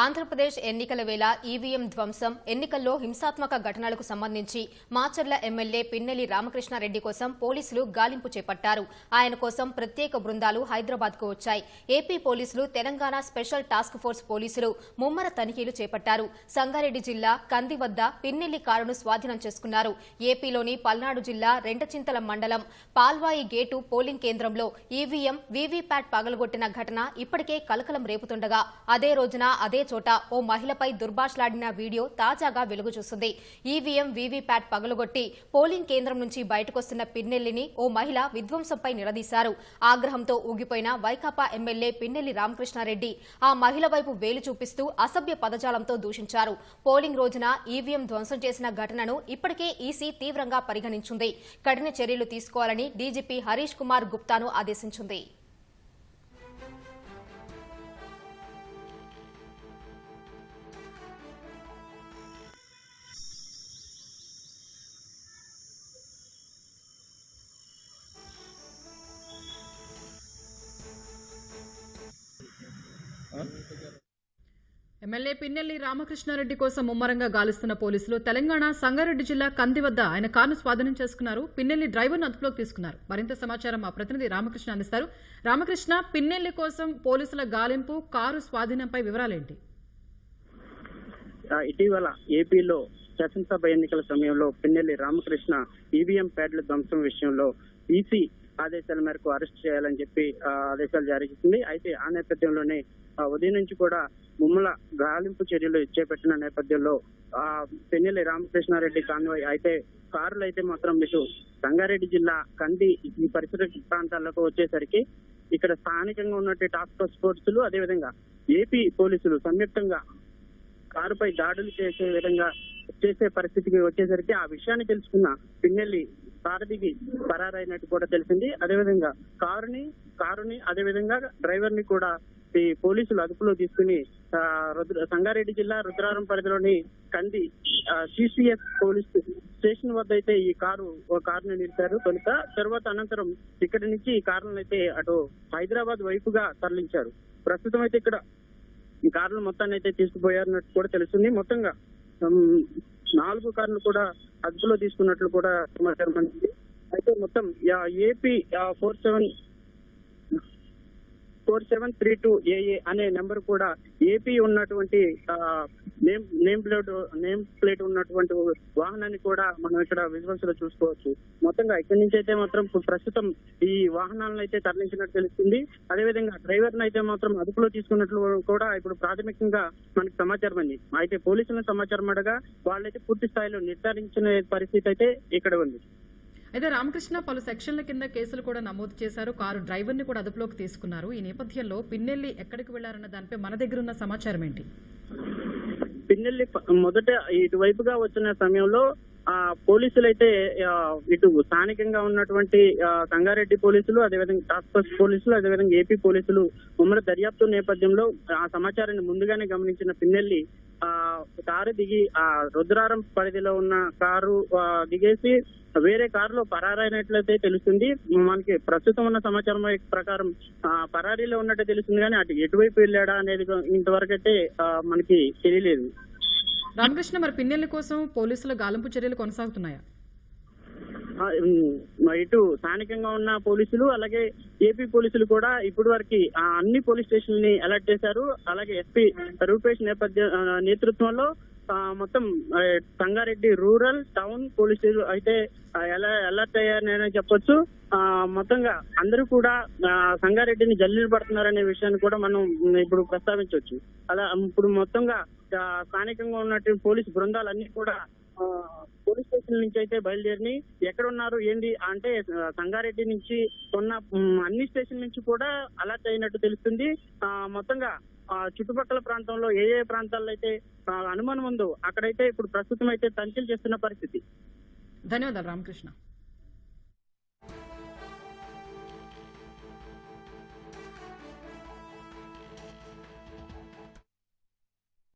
ఆంధ్రప్రదేశ్ ఎన్నికల వేళ ఈవీఎం ధ్వంసం ఎన్నికల్లో హింసాత్మక ఘటనలకు సంబంధించి మాచర్ల ఎమ్మెల్యే పిన్నెల్లి రామకృష్ణారెడ్డి కోసం పోలీసులు గాలింపు చేపట్టారు. ఆయన కోసం ప్రత్యేక బృందాలు హైదరాబాద్కు వచ్చాయి. ఏపీ పోలీసులు తెలంగాణ స్పెషల్ టాస్క్ ఫోర్స్ పోలీసులు ముమ్మర తనిఖీలు చేపట్టారు. సంగారెడ్డి జిల్లా కంది వద్ద పిన్నెల్లి కారును స్వాధీనం చేసుకున్నారు. ఏపీలోని పల్నాడు జిల్లా రెంటచింతల మండలం పాల్వాయి గేటు పోలింగ్ కేంద్రంలో ఈవీఎం వీవీప్యాట్ పగలగొట్టిన ఘటన ఇప్పటికే కలకలం రేపుతుండగా అదే రోజున అదే చోట ఓ మహిళపై దుర్భాషలాడిన వీడియో తాజాగా వెలుగు చూస్తుంది ఈవీఎం వీవీప్యాట్ పగలగొట్టి పోలింగ్ కేంద్రం నుంచి బయటకొస్తున్న పిన్నెల్లిని ఓ మహిళ విధ్వంసంపై నిలదీశారు. ఆగ్రహంతో ఊగిపోయిన వైకాపా ఎమ్మెల్యే పిన్నెల్లి రామకృష్ణారెడ్డి ఆ మహిళ వైపు వేలు చూపిస్తూ అసభ్య పదజాలంతో దూషించారు. పోలింగ్ రోజున ఈవీఎం ధ్వంసం చేసిన ఘటనను ఇప్పటికే ఈసీ తీవ్రంగా పరిగణించింది. కఠిన చర్యలు తీసుకోవాలని డీజీపీ హరీష్ కుమార్ గుప్తాను ఆదేశించింది. ఎమ్మెల్యే పిన్నెల్లి రామకృష్ణారెడ్డి కోసం ముమ్మరంగా గాలిస్తున్న పోలీసులు తెలంగాణ సంగారెడ్డి జిల్లా కంది వద్ద ఆయన కారును స్వాధీనం చేసుకున్నారు. పిన్నెల్లి డ్రైవర్ను అదుపులోకి తీసుకున్నారు. మరింత సమాచారం మా ప్రతినిధి రామకృష్ణ అందిస్తారు. రామకృష్ణ పిన్నెల్లి కోసం పోలీసుల గాలింపు కారు స్వాధీనంపై వివరాలేంటి? ఇటీవల ఏపీలో శాసనసభ ఎన్నికల సమయంలో పిన్నెల్లి రామకృష్ణ ఈవీఎం ప్యాడ్ల ధ్వంసం విషయంలో ఈసీ ఆదేశాల మేరకు అరెస్ట్ చేయాలని చెప్పి ఆ, ఆదేశాలు జారీ చేసింది. అయితే ఆ నేపథ్యంలోనే ఉదయం నుంచి కూడా ముమ్మల గాలింపు చర్యలు చేపట్టిన నేపథ్యంలో ఆ పెన్నెల్లి రామకృష్ణారెడ్డి కాన్వాయ్ అయితే కారులు అయితే మాత్రం ఇటు సంగారెడ్డి జిల్లా కంది ఈ పరిసర ప్రాంతాలకు వచ్చేసరికి ఇక్కడ స్థానికంగా ఉన్నట్టు టాస్క్ ఫోర్స్ ఫోర్సులు అదేవిధంగా ఏపీ పోలీసులు సంయుక్తంగా కారుపై దాడులు చేసే విధంగా చేసే పరిస్థితికి వచ్చేసరికి ఆ విషయాన్ని తెలుసుకున్న పిన్నెల్లి సారథికి పరారైనట్టు కూడా తెలిసింది. అదేవిధంగా కారుని కారుని అదేవిధంగా డ్రైవర్ని కూడా ఈ పోలీసులు అదుపులో తీసుకుని రుద్ర సంగారెడ్డి జిల్లా రుద్రారం పరిధిలోని కంది సిసిఎస్ పోలీస్ స్టేషన్ వద్ద అయితే ఈ కారు కారును కారుని నిలిపారు. తొలుత తర్వాత అనంతరం ఇక్కడి నుంచి ఈ కారులను అయితే అటు హైదరాబాద్ వైపుగా తరలించారు. ప్రస్తుతం అయితే ఇక్కడ ఈ కార్లు మొత్తాన్ని అయితే తీసుకుపోయారన్నట్టు కూడా తెలుస్తుంది. మొత్తంగా నాలుగు కార్లు కూడా అదుపులో తీసుకున్నట్లు కూడా సమాచారం అందింది. అయితే మొత్తం AP four seven four seven three two AA అనే నెంబర్ కూడా ఏపీ ఉన్నటువంటి ఆ, name name plate name plate ఉన్నటువంటి వాహనాన్ని కూడా మనం ఇక్కడ విజువల్స్లో చూసుకోవచ్చు. మొత్తంగా ఇక్కడి నుంచి అయితే మాత్రం ప్రస్తుతం ఈ వాహనాలను అయితే తరలించినట్టు తెలుస్తుంది. అదేవిధంగా డ్రైవర్ అయితే మాత్రం అదుపులో తీసుకున్నట్లు కూడా ఇప్పుడు ప్రాథమికంగా మనకి సమాచారం అంది. అయితే పోలీసుల సమాచారం అడగా వాళ్ళైతే పూర్తి స్థాయిలో నిర్ధారించిన పరిస్థితి అయితే ఇక్కడ ఉంది. అయితే రామకృష్ణ పలు సెక్షన్ల కింద కేసులు కూడా నమోదు చేశారు. కారు డ్రైవర్ని కూడా అదుపులోకి తీసుకున్నారు. ఈ నేపథ్యంలో పిన్నెల్లి ఎక్కడికి వెళ్ళారన్న దానిపై మన దగ్గర ఉన్న సమాచారం ఏంటి? పిన్నెల్లి మొదట ఇటువైపుగా వచ్చిన సమయంలో పోలీసులు అయితే ఇటు స్థానికంగా ఉన్నటువంటి సంగారెడ్డి పోలీసులు అదేవిధంగా టాస్క్ ఫోర్స్ పోలీసులు అదేవిధంగా ఏపీ పోలీసులు ఉమ్మడి దర్యాప్తు నేపథ్యంలో ఆ సమాచారాన్ని ముందుగానే గమనించిన పిన్నెల్లి ఆ కారు దిగి ఆ రుద్రారం పరిధిలో ఉన్న కారు దిగేసి వేరే కారులో పరారైనట్లయితే తెలుస్తుంది. మనకి ప్రస్తుతం ఉన్న సమాచారం ప్రకారం ఆ, పరారీలో ఉన్నట్టు తెలుస్తుంది కానీ అటు ఎటువైపు వెళ్ళాడా అనేది ఇంతవరకు అయితే మనకి తెలియలేదు. రామకృష్ణ మరి పిన్నెల్లి కోసం పోలీసుల గాలింపు చర్యలు కొనసాగుతున్నాయా? ఇటు స్థానికంగా ఉన్న పోలీసులు అలాగే ఏపీ పోలీసులు కూడా ఇప్పటి వరకు అన్ని పోలీస్ స్టేషన్ని అలర్ట్ చేశారు. అలాగే ఎస్పీ రూపేష్ నేపథ్య నేతృత్వంలో మొత్తం Sangareddy rural town police station అయితే ఎలా అలర్ట్ అయ్యారని చెప్పొచ్చు. ఆ, మొత్తంగా అందరూ కూడా సంగారెడ్డిని జల్లీలు పడుతున్నారనే విషయాన్ని కూడా మనం ఇప్పుడు ప్రస్తావించవచ్చు అలా ఇప్పుడు మొత్తంగా స్థానికంగా ఉన్నటువంటి పోలీస్ బృందాలన్నీ కూడా పోలీస్ స్టేషన్ నుంచి అయితే బయలుదేరి ఎక్కడ ఉన్నారు ఏంది అంటే సంగారెడ్డి నుంచి ఉన్న అన్ని స్టేషన్ నుంచి కూడా అలర్ట్ అయినట్టు తెలుస్తుంది. ఆ, మొత్తంగా చుట్టుపక్కల ప్రాంతంలో ఏ ఏ ప్రాంతాల్లో అయితే అనుమానం ఉందో అక్కడైతే ఇప్పుడు ప్రస్తుతం అయితే తనిఖీలు చేస్తున్న పరిస్థితి. ధన్యవాదాలు రామకృష్ణ.